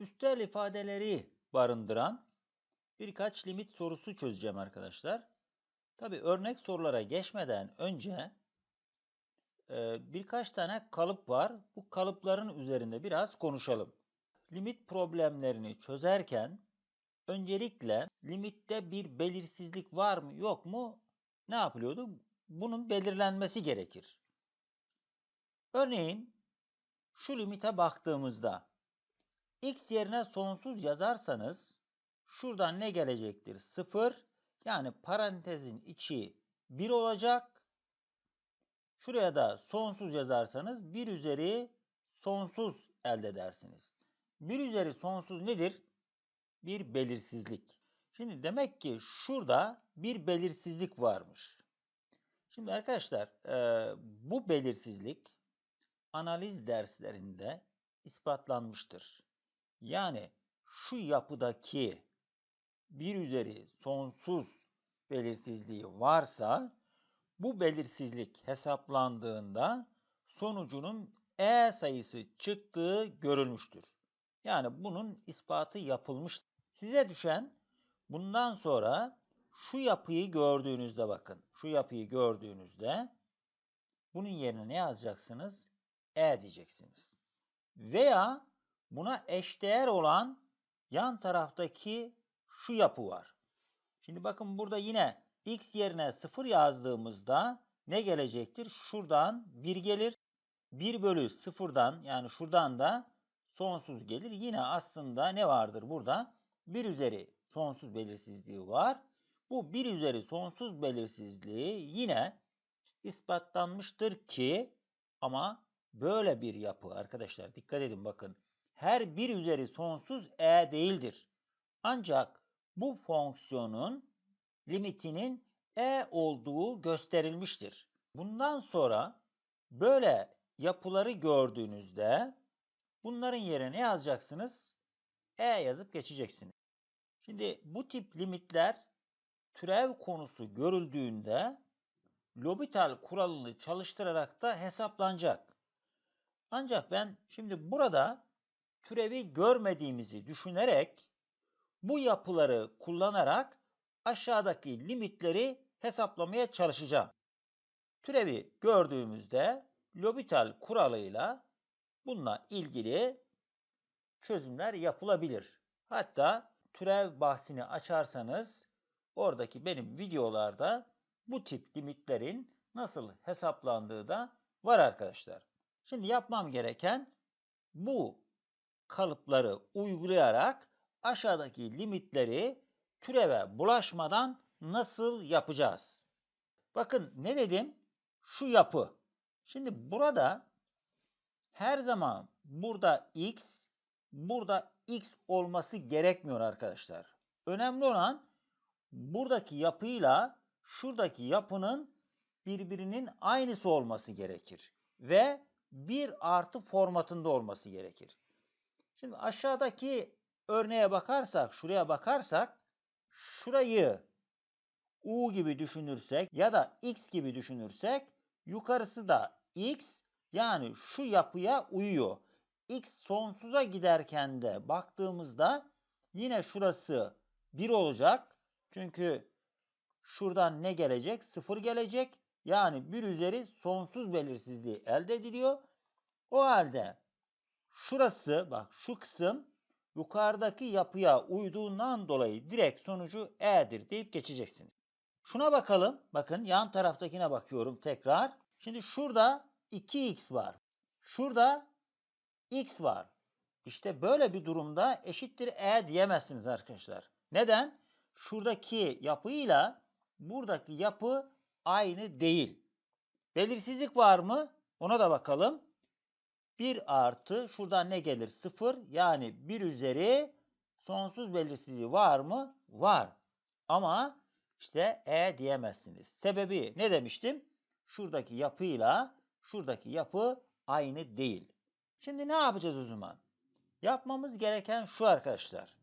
üstel ifadeleri barındıran birkaç limit sorusu çözeceğim arkadaşlar. Tabi örnek sorulara geçmeden önce e, birkaç tane kalıp var. Bu kalıpların üzerinde biraz konuşalım. Limit problemlerini çözerken öncelikle limitte bir belirsizlik var mı yok mu ne yapılıyordu? Bunun belirlenmesi gerekir. Örneğin şu limite baktığımızda x yerine sonsuz yazarsanız şuradan ne gelecektir? 0 yani parantezin içi 1 olacak. Şuraya da sonsuz yazarsanız 1 üzeri sonsuz elde edersiniz. 1 üzeri sonsuz nedir? Bir belirsizlik. Şimdi demek ki şurada bir belirsizlik varmış. Şimdi arkadaşlar e, bu belirsizlik analiz derslerinde ispatlanmıştır. Yani şu yapıdaki bir üzeri sonsuz belirsizliği varsa bu belirsizlik hesaplandığında sonucunun e sayısı çıktığı görülmüştür. Yani bunun ispatı yapılmış. Size düşen bundan sonra şu yapıyı gördüğünüzde bakın. Şu yapıyı gördüğünüzde bunun yerine ne yazacaksınız? E diyeceksiniz. Veya buna eşdeğer olan yan taraftaki şu yapı var. Şimdi bakın burada yine x yerine 0 yazdığımızda ne gelecektir? Şuradan 1 gelir. 1 bölü 0'dan yani şuradan da sonsuz gelir. Yine aslında ne vardır burada? 1 üzeri sonsuz belirsizliği var. Bu 1 üzeri sonsuz belirsizliği yine ispatlanmıştır ki ama böyle bir yapı arkadaşlar dikkat edin bakın. Her 1 üzeri sonsuz e değildir. Ancak bu fonksiyonun limitinin e olduğu gösterilmiştir. Bundan sonra böyle yapıları gördüğünüzde bunların yerine ne yazacaksınız? E yazıp geçeceksiniz. Şimdi bu tip limitler türev konusu görüldüğünde L'Hopital kuralını çalıştırarak da hesaplanacak. Ancak ben şimdi burada türevi görmediğimizi düşünerek bu yapıları kullanarak aşağıdaki limitleri hesaplamaya çalışacağım. Türevi gördüğümüzde L'Hopital kuralıyla bununla ilgili çözümler yapılabilir. Hatta türev bahsini açarsanız oradaki benim videolarda bu tip limitlerin nasıl hesaplandığı da var arkadaşlar. Şimdi yapmam gereken bu kalıpları uygulayarak aşağıdaki limitleri türeve bulaşmadan nasıl yapacağız? Bakın ne dedim? Şu yapı. Şimdi burada her zaman burada x, burada x olması gerekmiyor arkadaşlar. Önemli olan buradaki yapıyla şuradaki yapının birbirinin aynısı olması gerekir. Ve bir artı formatında olması gerekir. Şimdi aşağıdaki örneğe bakarsak, şuraya bakarsak, şurayı U gibi düşünürsek ya da X gibi düşünürsek, yukarısı da X yani şu yapıya uyuyor. X sonsuza giderken de baktığımızda yine şurası 1 olacak. Çünkü şuradan ne gelecek? 0 gelecek. Yani 1 üzeri sonsuz belirsizliği elde ediliyor. O halde şurası bak şu kısım yukarıdaki yapıya uyduğundan dolayı direkt sonucu E'dir deyip geçeceksiniz. Şuna bakalım. Bakın yan taraftakine bakıyorum tekrar. Şimdi şurada 2x var. Şurada x var. İşte böyle bir durumda eşittir e diyemezsiniz arkadaşlar. Neden? Şuradaki yapıyla buradaki yapı aynı değil. Belirsizlik var mı? Ona da bakalım. 1 artı şuradan ne gelir? 0 yani 1 üzeri sonsuz belirsizliği var mı? Var. Ama işte e diyemezsiniz. Sebebi ne demiştim? Şuradaki yapıyla şuradaki yapı aynı değil. Şimdi ne yapacağız o zaman? Yapmamız gereken şu arkadaşlar.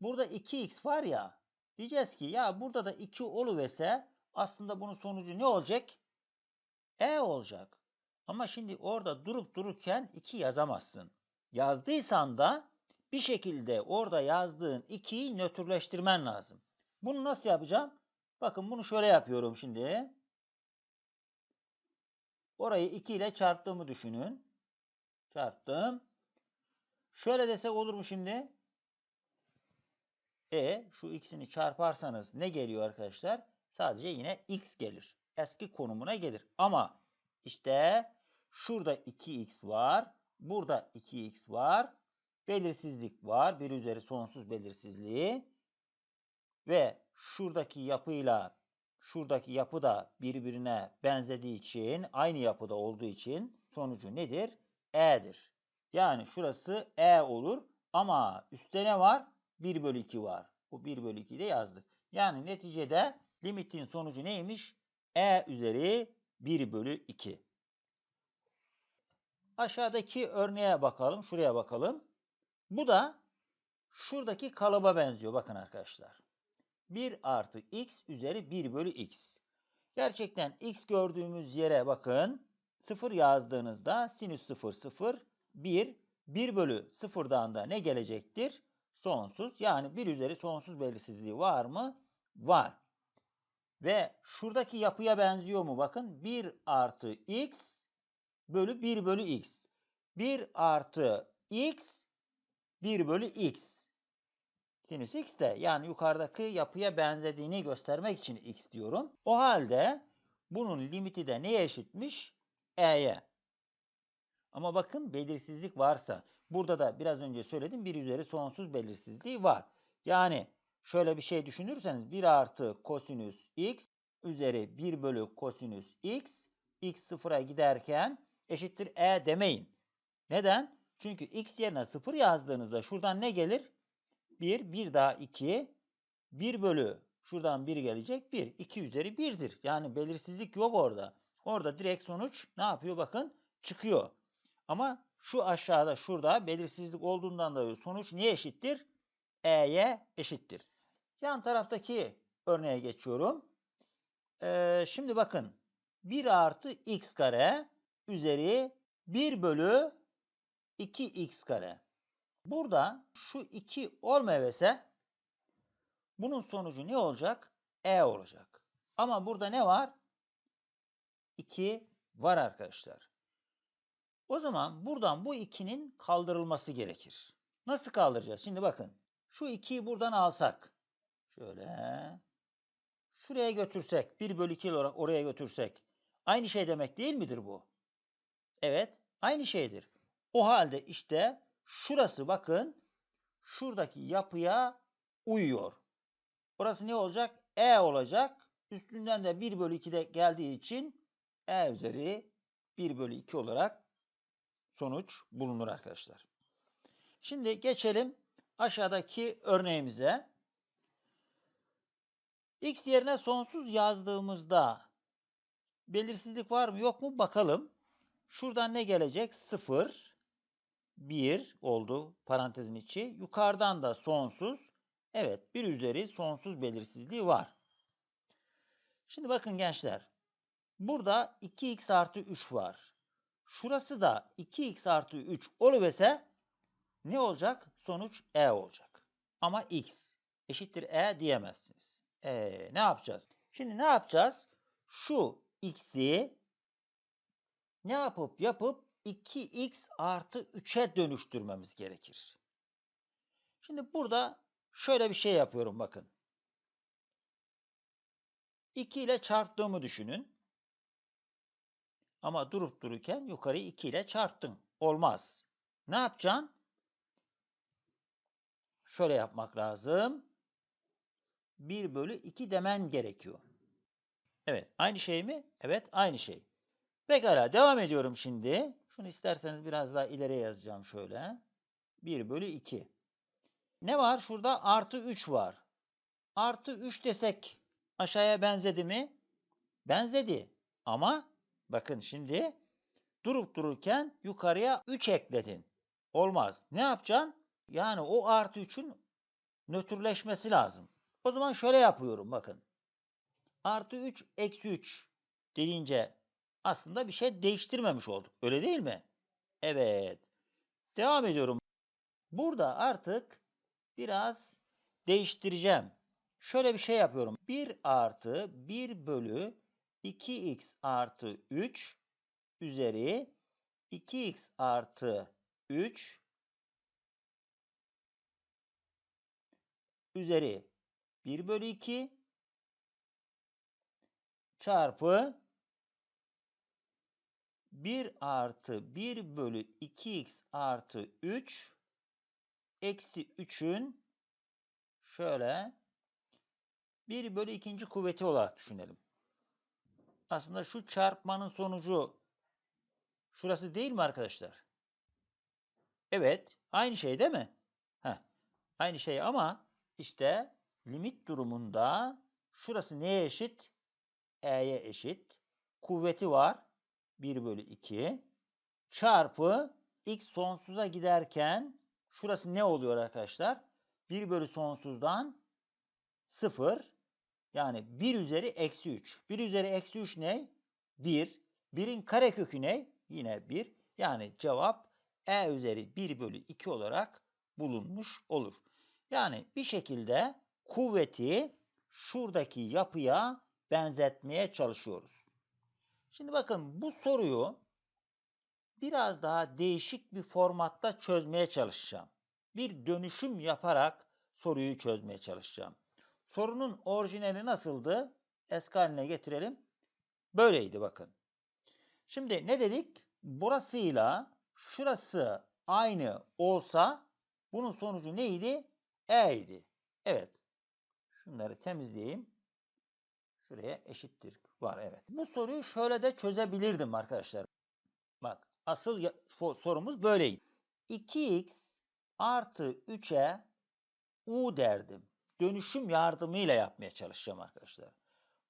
Burada 2x var ya. Diyeceğiz ki ya burada da 2 oluvese aslında bunun sonucu ne olacak? E olacak. Ama şimdi orada durup dururken 2 yazamazsın. yazdıysan da bir şekilde orada yazdığın 2'yi nötrleştirmen lazım. Bunu nasıl yapacağım? Bakın bunu şöyle yapıyorum şimdi. Orayı 2 ile çarptığımı düşünün. Çarptım. Şöyle desek olur mu şimdi? E şu x'ini çarparsanız ne geliyor arkadaşlar? Sadece yine x gelir. Eski konumuna gelir. Ama işte şurada 2x var. Burada 2x var. Belirsizlik var. Bir üzeri sonsuz belirsizliği. Ve şuradaki yapıyla şuradaki yapı da birbirine benzediği için, aynı yapıda olduğu için sonucu nedir? E'dir. Yani şurası E olur ama üstte ne var? 1 bölü 2 var. Bu 1 bölü 2'yi de yazdık. Yani neticede limitin sonucu neymiş? E üzeri 1 bölü 2. Aşağıdaki örneğe bakalım. Şuraya bakalım. Bu da şuradaki kalıba benziyor. Bakın arkadaşlar. 1 artı x üzeri 1 bölü x. Gerçekten x gördüğümüz yere bakın. 0 yazdığınızda sinüs 0 0 1 1 bölü 0'dan da ne gelecektir? Sonsuz. Yani 1 üzeri sonsuz belirsizliği var mı? Var. Ve şuradaki yapıya benziyor mu? Bakın 1 artı x bölü 1 bölü x. 1 artı x 1 bölü x. Sinüs x de yani yukarıdaki yapıya benzediğini göstermek için x diyorum. O halde bunun limiti de neye eşitmiş? E'ye. Ama bakın belirsizlik varsa burada da biraz önce söyledim 1 üzeri sonsuz belirsizliği var. Yani şöyle bir şey düşünürseniz 1 artı kosinüs x üzeri 1 bölü kosinüs x x sıfıra giderken eşittir e demeyin. Neden? Çünkü x yerine 0 yazdığınızda şuradan ne gelir? 1, 1 daha 2, 1 bölü şuradan 1 gelecek 1. 2 üzeri 1'dir. Yani belirsizlik yok orada. Orada direkt sonuç ne yapıyor bakın çıkıyor. Ama şu aşağıda şurada belirsizlik olduğundan dolayı sonuç niye eşittir? E'ye eşittir. Yan taraftaki örneğe geçiyorum. Ee, şimdi bakın 1 artı x kare üzeri 1 bölü 2x kare. Burada şu 2 olmayese bunun sonucu ne olacak? E olacak. Ama burada ne var? 2 var arkadaşlar. O zaman buradan bu 2'nin kaldırılması gerekir. Nasıl kaldıracağız? Şimdi bakın. Şu 2'yi buradan alsak. Şöyle. Şuraya götürsek. 1 bölü 2 olarak oraya götürsek. Aynı şey demek değil midir bu? Evet. Aynı şeydir. O halde işte şurası bakın. Şuradaki yapıya uyuyor. Orası ne olacak? E olacak. Üstünden de 1 bölü 2 de geldiği için E üzeri 1 bölü 2 olarak sonuç bulunur arkadaşlar. Şimdi geçelim aşağıdaki örneğimize. X yerine sonsuz yazdığımızda belirsizlik var mı yok mu bakalım. Şuradan ne gelecek? 0, 1 oldu parantezin içi. Yukarıdan da sonsuz. Evet 1 üzeri sonsuz belirsizliği var. Şimdi bakın gençler. Burada 2x artı 3 var. Şurası da 2x artı 3 oluverse ne olacak? Sonuç e olacak. Ama x eşittir e diyemezsiniz. E ne yapacağız? Şimdi ne yapacağız? Şu x'i ne yapıp yapıp 2x artı 3'e dönüştürmemiz gerekir. Şimdi burada şöyle bir şey yapıyorum bakın. 2 ile çarptığımı düşünün. Ama durup dururken yukarıyı 2 ile çarptın. Olmaz. Ne yapacaksın? Şöyle yapmak lazım. 1 bölü 2 demen gerekiyor. Evet. Aynı şey mi? Evet. Aynı şey. Pekala. Devam ediyorum şimdi. Şunu isterseniz biraz daha ileriye yazacağım şöyle. 1 bölü 2. Ne var? Şurada artı 3 var. Artı 3 desek aşağıya benzedi mi? Benzedi. Ama bakın şimdi durup dururken yukarıya 3 ekledin. Olmaz. Ne yapacaksın? Yani o artı 3'ün nötrleşmesi lazım. O zaman şöyle yapıyorum bakın. Artı 3 eksi 3 deyince aslında bir şey değiştirmemiş olduk. Öyle değil mi? Evet. Devam ediyorum. Burada artık biraz değiştireceğim. Şöyle bir şey yapıyorum. 1 artı 1 bölü 2x artı 3 üzeri 2x artı 3 üzeri 1 bölü 2 çarpı 1 artı 1 bölü 2x artı 3 eksi 3'ün şöyle 1 bölü ikinci kuvveti olarak düşünelim. Aslında şu çarpmanın sonucu şurası değil mi arkadaşlar? Evet. Aynı şey değil mi? Heh, aynı şey ama işte limit durumunda şurası neye eşit? E'ye eşit. Kuvveti var. 1 bölü 2 çarpı x sonsuza giderken şurası ne oluyor arkadaşlar? 1 bölü sonsuzdan 0 yani 1 üzeri eksi 3. 1 üzeri eksi 3 ne? 1. 1'in karekökü ne? Yine 1. Yani cevap e üzeri 1 bölü 2 olarak bulunmuş olur. Yani bir şekilde kuvveti şuradaki yapıya benzetmeye çalışıyoruz. Şimdi bakın bu soruyu biraz daha değişik bir formatta çözmeye çalışacağım. Bir dönüşüm yaparak soruyu çözmeye çalışacağım. Sorunun orijinali nasıldı? Eski haline getirelim. Böyleydi bakın. Şimdi ne dedik? Burasıyla şurası aynı olsa bunun sonucu neydi? E idi. Evet. Şunları temizleyeyim. Şuraya eşittir. Var evet. Bu soruyu şöyle de çözebilirdim arkadaşlar. Bak asıl sorumuz böyleydi. 2x artı 3'e u derdim. Dönüşüm yardımıyla yapmaya çalışacağım arkadaşlar.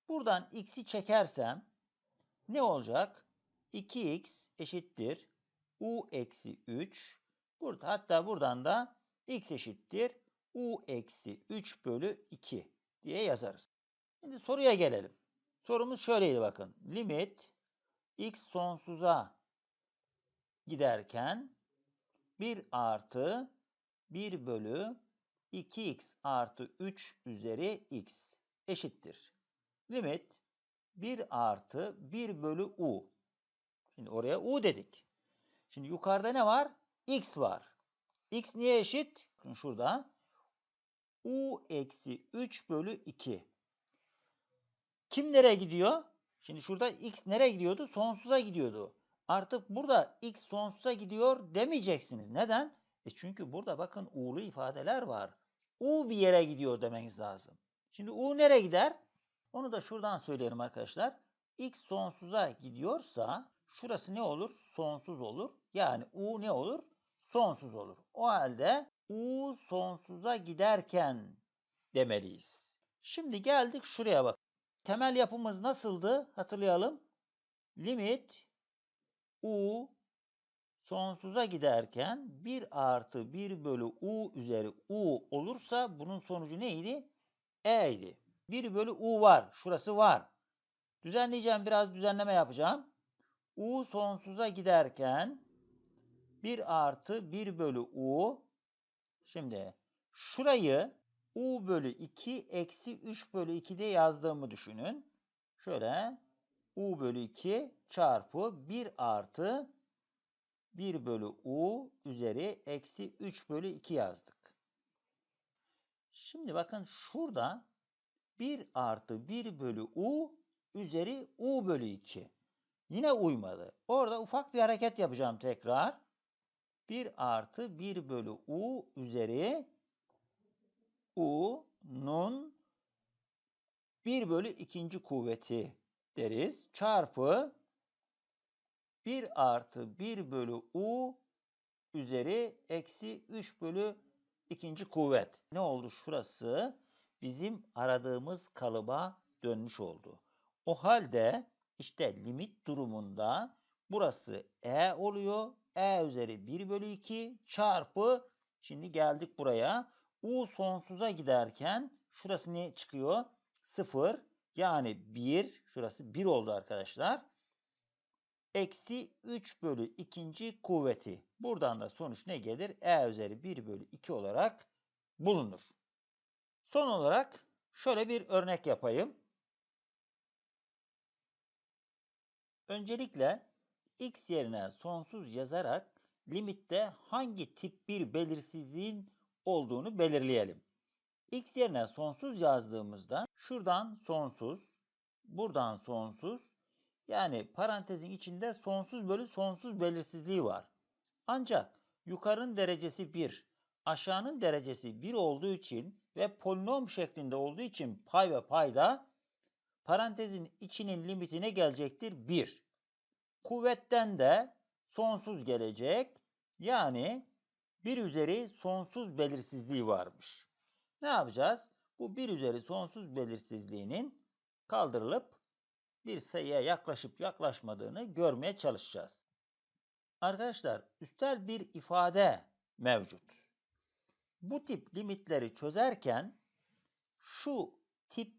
Buradan x'i çekersem ne olacak? 2x eşittir u eksi 3. Burada, hatta buradan da x eşittir u eksi 3 bölü 2 diye yazarız. Şimdi soruya gelelim. Sorumuz şöyleydi bakın. Limit x sonsuza giderken 1 artı 1 bölü 2x artı 3 üzeri x eşittir. Limit 1 artı 1 bölü u. Şimdi oraya u dedik. Şimdi yukarıda ne var? x var. x niye eşit? Şurada. u eksi 3 bölü 2. Kim nereye gidiyor? Şimdi şurada x nereye gidiyordu? Sonsuza gidiyordu. Artık burada x sonsuza gidiyor demeyeceksiniz. Neden? E çünkü burada bakın u'lu ifadeler var. U bir yere gidiyor demeniz lazım. Şimdi u nereye gider? Onu da şuradan söyleyelim arkadaşlar. x sonsuza gidiyorsa şurası ne olur? Sonsuz olur. Yani u ne olur? Sonsuz olur. O halde u sonsuza giderken demeliyiz. Şimdi geldik şuraya bak. Temel yapımız nasıldı? Hatırlayalım. Limit u sonsuza giderken 1 artı 1 bölü u üzeri u olursa bunun sonucu neydi? E idi. 1 bölü u var. Şurası var. Düzenleyeceğim. Biraz düzenleme yapacağım. u sonsuza giderken 1 artı 1 bölü u. Şimdi şurayı u bölü 2 eksi 3 bölü 2 diye yazdığımı düşünün. Şöyle u bölü 2 çarpı 1 artı 1 bölü u üzeri eksi 3 bölü 2 yazdık. Şimdi bakın şurada 1 artı 1 bölü u üzeri u bölü 2. Yine uymadı. Orada ufak bir hareket yapacağım tekrar. 1 artı 1 bölü u üzeri u'nun 1 bölü ikinci kuvveti deriz. Çarpı 1 artı 1 bölü u üzeri eksi 3 bölü ikinci kuvvet. Ne oldu şurası? Bizim aradığımız kalıba dönmüş oldu. O halde işte limit durumunda burası e oluyor. e üzeri 1 bölü 2 çarpı şimdi geldik buraya. U sonsuza giderken şurası ne çıkıyor? 0 yani 1 şurası 1 oldu arkadaşlar. eksi 3 bölü ikinci kuvveti. Buradan da sonuç ne gelir? E üzeri 1 bölü 2 olarak bulunur. Son olarak şöyle bir örnek yapayım. Öncelikle x yerine sonsuz yazarak limitte hangi tip bir belirsizliğin olduğunu belirleyelim. x yerine sonsuz yazdığımızda şuradan sonsuz, buradan sonsuz, yani parantezin içinde sonsuz bölü sonsuz belirsizliği var. Ancak yukarının derecesi 1, aşağının derecesi 1 olduğu için ve polinom şeklinde olduğu için pay ve payda parantezin içinin limitine gelecektir 1. Kuvvetten de sonsuz gelecek. Yani 1 üzeri sonsuz belirsizliği varmış. Ne yapacağız? Bu 1 üzeri sonsuz belirsizliğinin kaldırılıp bir sayıya yaklaşıp yaklaşmadığını görmeye çalışacağız. Arkadaşlar üstel bir ifade mevcut. Bu tip limitleri çözerken şu tip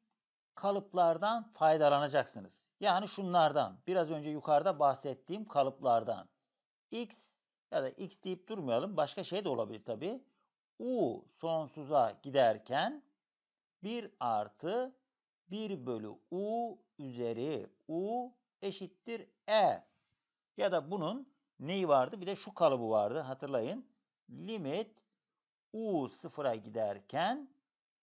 kalıplardan faydalanacaksınız. Yani şunlardan, biraz önce yukarıda bahsettiğim kalıplardan. x ya da x deyip durmayalım, başka şey de olabilir tabi. u sonsuza giderken 1 artı 1 bölü u üzeri u eşittir e. Ya da bunun neyi vardı? Bir de şu kalıbı vardı hatırlayın. Limit u sıfıra giderken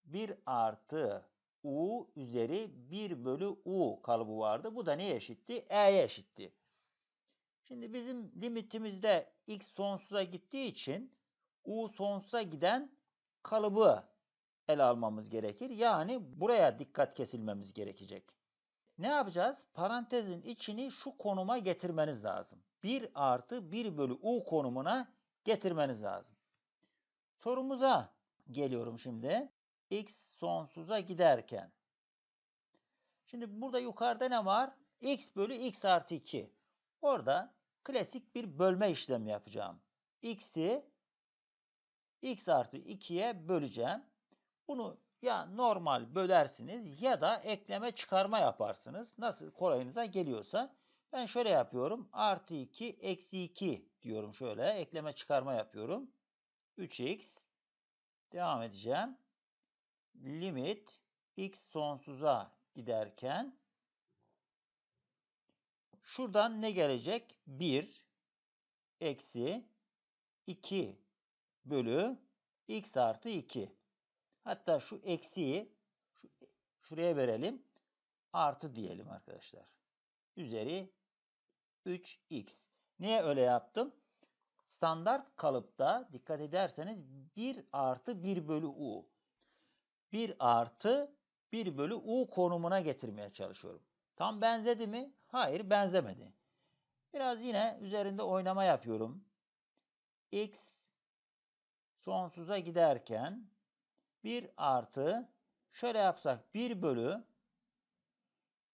1 artı u üzeri 1 bölü u kalıbı vardı. Bu da neye eşitti? E'ye eşitti. Şimdi bizim limitimizde x sonsuza gittiği için u sonsuza giden kalıbı ele almamız gerekir. Yani buraya dikkat kesilmemiz gerekecek. Ne yapacağız? Parantezin içini şu konuma getirmeniz lazım. 1 artı 1 bölü u konumuna getirmeniz lazım. Sorumuza geliyorum şimdi. x sonsuza giderken. Şimdi burada yukarıda ne var? x bölü x artı 2. Orada klasik bir bölme işlemi yapacağım. x'i x artı 2'ye böleceğim. Bunu ya normal bölersiniz ya da ekleme çıkarma yaparsınız. Nasıl kolayınıza geliyorsa. Ben şöyle yapıyorum. Artı 2 eksi 2 diyorum şöyle. Ekleme çıkarma yapıyorum. 3x devam edeceğim. Limit x sonsuza giderken şuradan ne gelecek? 1 eksi 2 bölü x artı 2. Hatta şu eksiyi şu, şuraya verelim. Artı diyelim arkadaşlar. Üzeri 3x. Niye öyle yaptım? Standart kalıpta dikkat ederseniz 1 artı 1 bölü u. 1 artı 1 bölü u konumuna getirmeye çalışıyorum. Tam benzedi mi? Hayır benzemedi. Biraz yine üzerinde oynama yapıyorum. x sonsuza giderken 1 artı şöyle yapsak 1 bölü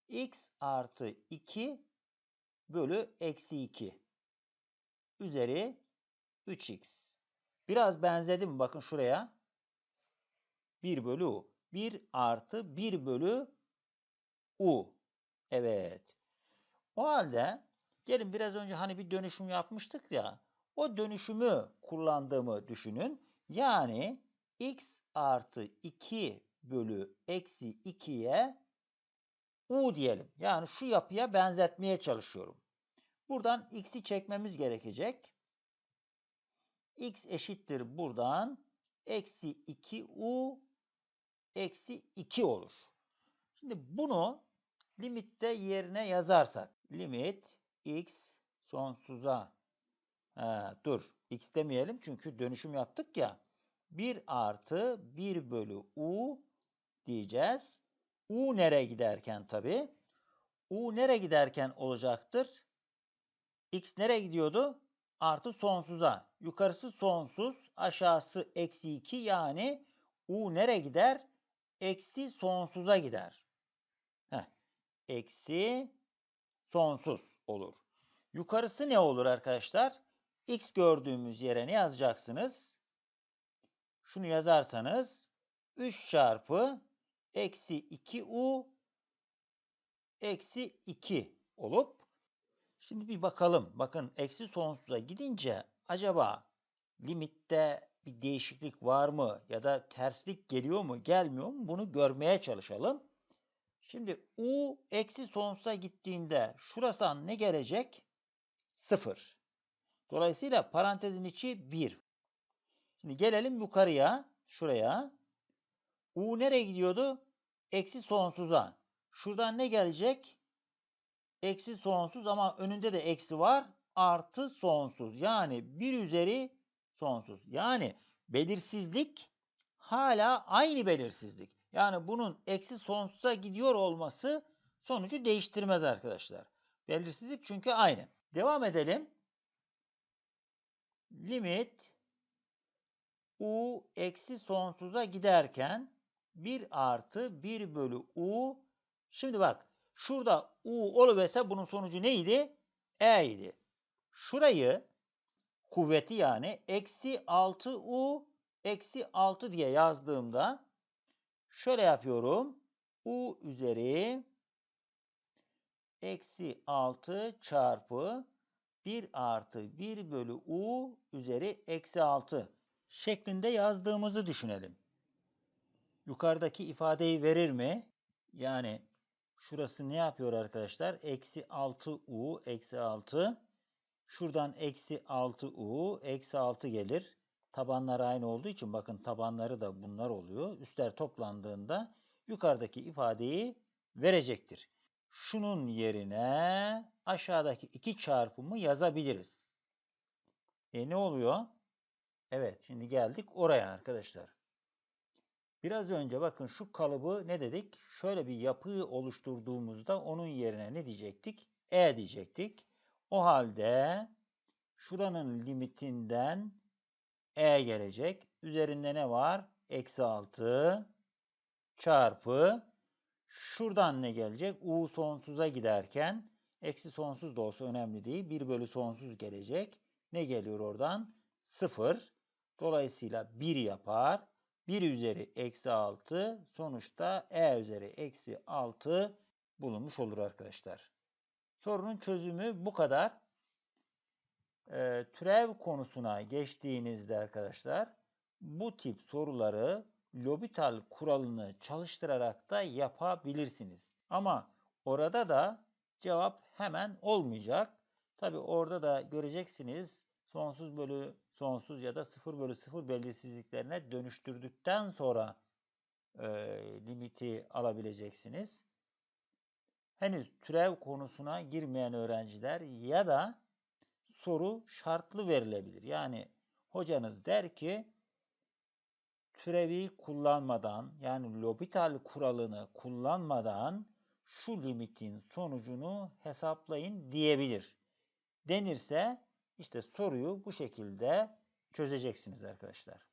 x artı 2 bölü eksi 2 üzeri 3x. Biraz benzedi mi? Bakın şuraya. 1 bölü u. 1 artı 1 bölü u. Evet. O halde gelin biraz önce hani bir dönüşüm yapmıştık ya. O dönüşümü kullandığımı düşünün. Yani x artı 2 bölü eksi 2'ye u diyelim. Yani şu yapıya benzetmeye çalışıyorum. Buradan x'i çekmemiz gerekecek. x eşittir buradan eksi 2u eksi 2 olur. Şimdi bunu limitte yerine yazarsak limit x sonsuza ha, dur x demeyelim çünkü dönüşüm yaptık ya 1 artı 1 bölü u diyeceğiz. u nereye giderken tabi? u nereye giderken olacaktır? x nereye gidiyordu? Artı sonsuza. Yukarısı sonsuz, aşağısı eksi 2 yani u nereye gider? Eksi sonsuza gider. Heh. Eksi sonsuz olur. Yukarısı ne olur arkadaşlar? x gördüğümüz yere ne yazacaksınız? Şunu yazarsanız 3 çarpı eksi 2u eksi 2 olup Şimdi bir bakalım. Bakın eksi sonsuza gidince acaba limitte bir değişiklik var mı ya da terslik geliyor mu gelmiyor mu bunu görmeye çalışalım. Şimdi u eksi sonsuza gittiğinde şurası ne gelecek? 0. Dolayısıyla parantezin içi 1. Şimdi gelelim yukarıya, şuraya. U nereye gidiyordu? Eksi sonsuza. Şuradan ne gelecek? Eksi sonsuz ama önünde de eksi var. Artı sonsuz. Yani 1 üzeri sonsuz. Yani belirsizlik hala aynı belirsizlik. Yani bunun eksi sonsuza gidiyor olması sonucu değiştirmez arkadaşlar. Belirsizlik çünkü aynı. Devam edelim. Limit u eksi sonsuza giderken 1 artı 1 bölü u. Şimdi bak şurada u oluverse bunun sonucu neydi? E idi. Şurayı kuvveti yani eksi 6u eksi 6 diye yazdığımda şöyle yapıyorum. u üzeri eksi 6 çarpı 1 artı 1 bölü u üzeri eksi 6 şeklinde yazdığımızı düşünelim. Yukarıdaki ifadeyi verir mi? Yani şurası ne yapıyor arkadaşlar? Eksi 6u eksi 6. Şuradan eksi 6u eksi 6 gelir. Tabanlar aynı olduğu için bakın tabanları da bunlar oluyor. Üstler toplandığında yukarıdaki ifadeyi verecektir. Şunun yerine aşağıdaki iki çarpımı yazabiliriz. E ne oluyor? Evet şimdi geldik oraya arkadaşlar. Biraz önce bakın şu kalıbı ne dedik? Şöyle bir yapı oluşturduğumuzda onun yerine ne diyecektik? E diyecektik. O halde şuranın limitinden E gelecek. Üzerinde ne var? Eksi 6 çarpı şuradan ne gelecek? U sonsuza giderken eksi sonsuz da olsa önemli değil. 1 bölü sonsuz gelecek. Ne geliyor oradan? 0. Dolayısıyla 1 yapar. 1 üzeri eksi 6 sonuçta e üzeri eksi 6 bulunmuş olur arkadaşlar. Sorunun çözümü bu kadar. Ee, türev konusuna geçtiğinizde arkadaşlar bu tip soruları L'Hopital kuralını çalıştırarak da yapabilirsiniz. Ama orada da cevap hemen olmayacak. Tabi orada da göreceksiniz sonsuz bölü sonsuz ya da 0 bölü 0 belirsizliklerine dönüştürdükten sonra e, limiti alabileceksiniz. Henüz türev konusuna girmeyen öğrenciler ya da soru şartlı verilebilir. Yani hocanız der ki türevi kullanmadan yani L'Hopital kuralını kullanmadan şu limitin sonucunu hesaplayın diyebilir. Denirse işte soruyu bu şekilde çözeceksiniz arkadaşlar.